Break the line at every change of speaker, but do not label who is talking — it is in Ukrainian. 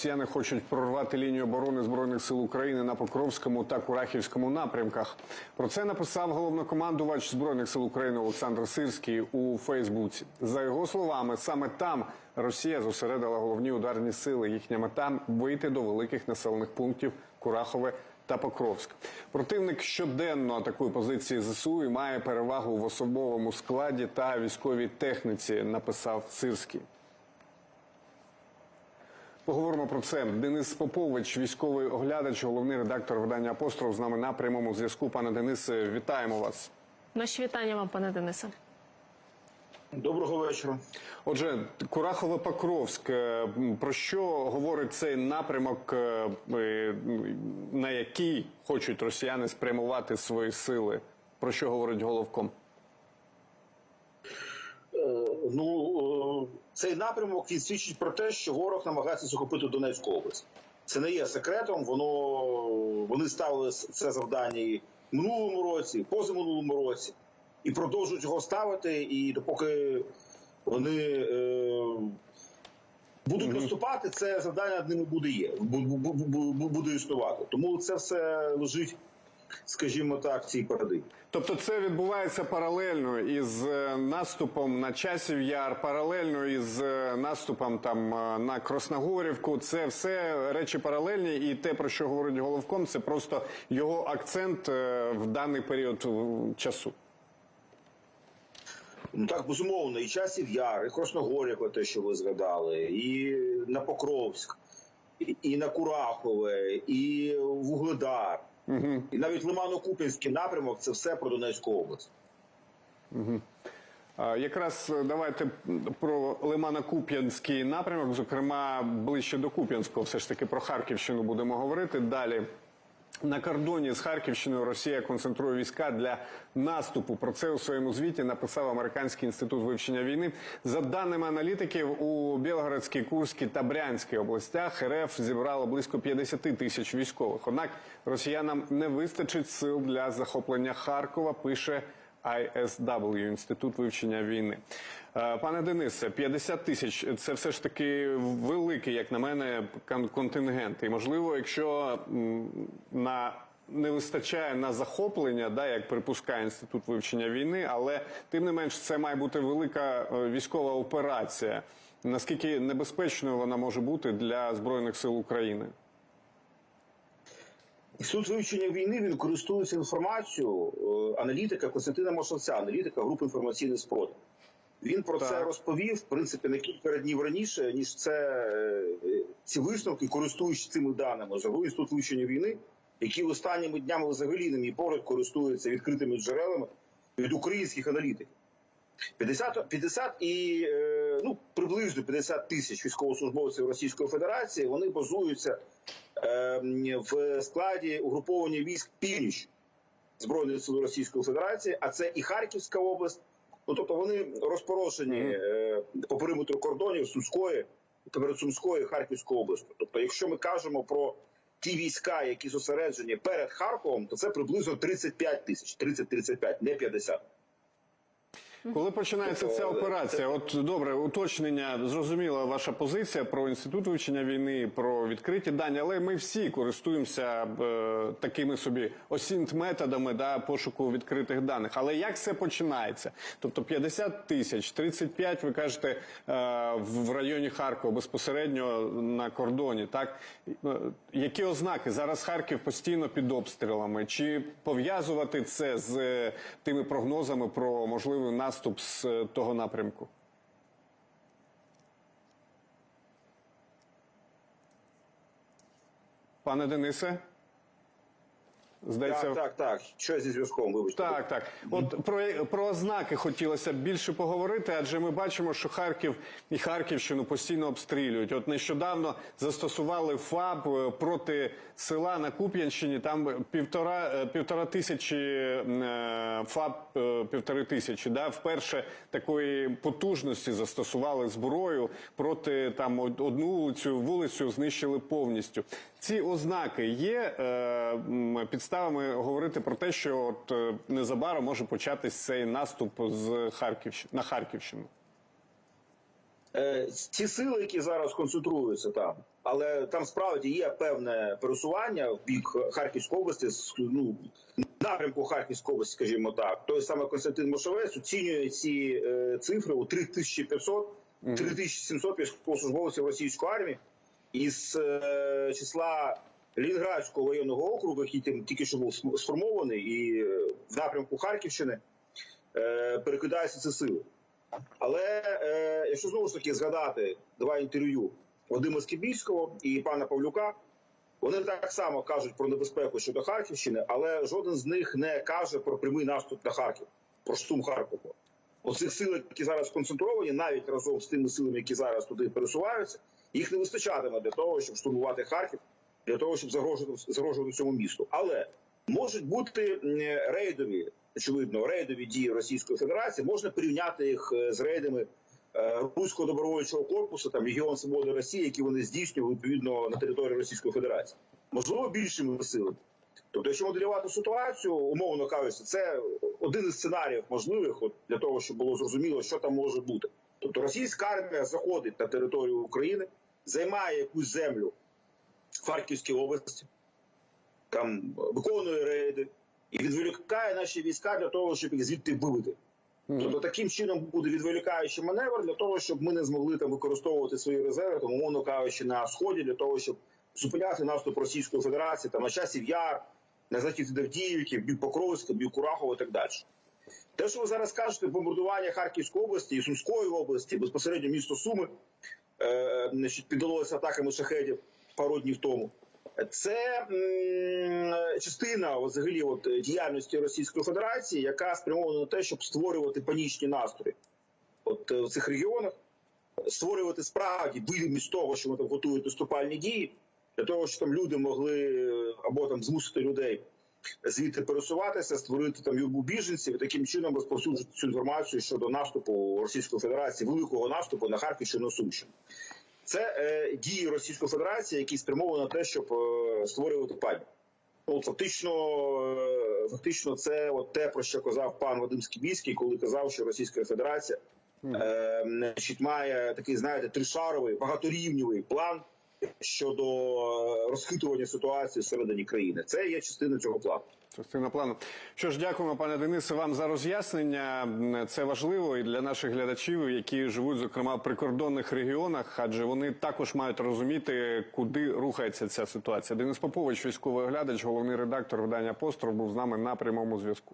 росіяни хочуть прорвати лінію оборони збройних сил України на Покровському та Курахівському напрямках. Про це написав головнокомандувач збройних сил України Олександр Сирський у Фейсбуці. За його словами, саме там Росія зосередила головні ударні сили. Їхня мета вийти до великих населених пунктів Курахове та Покровськ. Противник щоденно атакує позиції ЗСУ і має перевагу в особовому складі та військовій техніці. Написав Сирський. Поговоримо про це. Денис Попович, військовий оглядач, головний редактор видання Апостол з нами на прямому зв'язку. Пане Денисе, вітаємо вас.
Наші вітання вам, пане Денисе.
Доброго вечора.
Отже, Курахове Покровськ. е, Про що говорить цей напрямок, е, е, на який хочуть росіяни спрямувати свої сили? Про що говорить головком?
Ну е, цей напрямок він свідчить про те, що ворог намагається захопити Донецьку область. Це не є секретом. Воно вони ставили це завдання і в минулому році, і позаминулому році, і продовжують його ставити. І допоки вони е, будуть наступати, це завдання над ними буде є, бу- бу- бу- бу- буде існувати. Тому це все лежить, скажімо так, цій парадигмі.
Тобто це відбувається паралельно із е, наступом на часів яр, паралельно із е, наступом там е, на Красногорівку. Це все речі паралельні, і те, про що говорить головком, це просто його акцент в даний період часу.
Ну так, безумовно, і часів яр, і Красногорівка, те, що ви згадали, і на Покровськ, і на Курахове, і Вугледар,
Угу.
і навіть Лимано-Купінський напрямок це все про Донецьку область.
Угу. Якраз е, давайте про Лимано-Куп'янський напрямок, зокрема ближче до Куп'янського, все ж таки про Харківщину будемо говорити далі. На кордоні з Харківщиною Росія концентрує війська для наступу. Про це у своєму звіті написав Американський інститут вивчення війни. За даними аналітиків, у Білгородській, Курській та Брянській областях РФ зібрало близько 50 тисяч військових. Однак росіянам не вистачить сил для захоплення Харкова. Пише ISW, інститут вивчення війни. Е, Пане Денисе, 50 тисяч це все ж таки великий, як на мене, кон- контингент. І можливо, якщо на не вистачає на захоплення, да, як припускає інститут вивчення війни, але тим не менш це має бути велика е, військова операція. Наскільки небезпечною вона може бути для збройних сил України?
Інститут вивчення війни він користується інформацією е, аналітика Костянтина Мошовця, аналітика групи інформаційний спротив. Він про
Так.
це розповів в принципі на кілька днів раніше, ніж це е, ці висновки, користуючись цими даними, загалом інститут вивчення війни, який останніми днями взагалі, на мій погляд, користується відкритими джерелами від українських аналітиків. 50, 50 і е, ну приблизно 50 тисяч військовослужбовців Російської Федерації вони базуються в складі угруповання військ північ збройних сил Російської Федерації, а це і Харківська область. Ну тобто вони розпорошені е, по периметру кордонів Сумської, перед Сумською і Харківською областю. Тобто, якщо ми кажемо про ті війська, які зосереджені перед Харковом, то це приблизно 35 тисяч, 30-35, не 50.
Коли починається ця операція? От добре, уточнення зрозуміла ваша позиція про інститут вивчення війни, про відкриті дані, але ми всі користуємося е, такими собі осінт методами да, пошуку відкритих даних. Але як це починається? Тобто 50 тисяч, 35, ви кажете, е, в в районі Харкова безпосередньо на кордоні. Так Е, які ознаки зараз Харків постійно під обстрілами? Чи пов'язувати це з е, тими прогнозами про можливий наступ з е, того напрямку? Пане Денисе? Здається,
Так, так, так. Що зі зв'язком? Вибачте.
так, так. От про, про ознаки хотілося б більше поговорити, адже ми бачимо, що Харків і Харківщину постійно обстрілюють. От нещодавно застосували ФАБ е, проти села на Куп'янщині. Там півтора е, півтора тисячі е, ФАБ півтори тисячі. Да, вперше такої потужності застосували зброю проти там одну вулицю, вулицю знищили повністю. Ці ознаки є е, м, підставами говорити про те, що от е, незабаром може початись цей наступ з Харківщини на Харківщину.
Е, Ці сили, які зараз концентруються там, але там справді є певне пересування в бік Харківської області, ну, напрямку Харківської області, скажімо так. Той саме Константин Мошовець оцінює ці е, цифри у 3500, 3700 військовослужбовців російської армії із е, числа Лінградського воєнного округу, який тим- тільки що був сформований, і е, в напрямку Харківщини е, перекидаються ці сили. Але е, якщо знову ж таки згадати два інтерв'ю Вадима Скібільського і пана Павлюка, вони так само кажуть про небезпеку щодо Харківщини, але жоден з них не каже про прямий наступ на Харків, про штурм Харкова. Оцих сил, які зараз сконцентровані, навіть разом з тими силами, які зараз туди пересуваються, їх не вистачатиме для того, щоб штурмувати Харків, для того, щоб загрожувати, загрожувати цьому місту. Але можуть бути рейдові, очевидно, рейдові дії Російської Федерації. Можна порівняти їх е, з рейдами е, Руського добровольчого корпусу, там Легіон Свободи Росії, які вони здійснювали відповідно на території Російської Федерації. Можливо, більшими силами. Тобто, якщо моделювати ситуацію, умовно кажучи, це один із сценаріїв можливих от, для того, щоб було зрозуміло, що там може бути. Тобто російська армія заходить на територію України, займає якусь землю в Харківській області, там виконує рейди і відволікає наші війська для того, щоб їх звідти вивити. Тобто таким чином буде відволікаючий маневр для того, щоб ми не змогли там використовувати свої резерви, там, умовно кажучи, на сході для того, щоб зупиняти наступ Російської Федерації там на часів яр, на захід Авдіївки, в бік Покровська, бік Курахова і так далі. Те, що ви зараз кажете, бомбардування Харківської області і Сумської області, безпосередньо місто Суми, е, піддалося атаками шахедів пару днів тому. Це частина взагалі от, діяльності Російської Федерації, яка спрямована на те, щоб створювати панічні настрої от, е, в цих регіонах, створювати справді видимість того, що вони там готують наступальні дії, для того, щоб там люди могли е, або там змусити людей звідти пересуватися, створити там юрбу біженців і таким чином розповсюджувати цю інформацію щодо наступу Російської Федерації, великого наступу на Харківщину Сумщину. Це е, дії Російської Федерації, які спрямовані на те, щоб е, створювати паніку. Ну, фактично, е, фактично, це от те, про що казав пан Вадим Скібійський, коли казав, що Російська Федерація е, значить, має такий, знаєте, тришаровий, багаторівневий план щодо е, розхитування ситуації всередині країни. Це є частина цього плану.
Частина плану. Що ж, дякуємо, пане Денисе, вам за роз'яснення. Це важливо і для наших глядачів, які живуть, зокрема, в прикордонних регіонах, адже вони також мають розуміти, куди рухається ця ситуація. Денис Попович, військовий оглядач, головний редактор видання «Постров», був з нами на прямому зв'язку.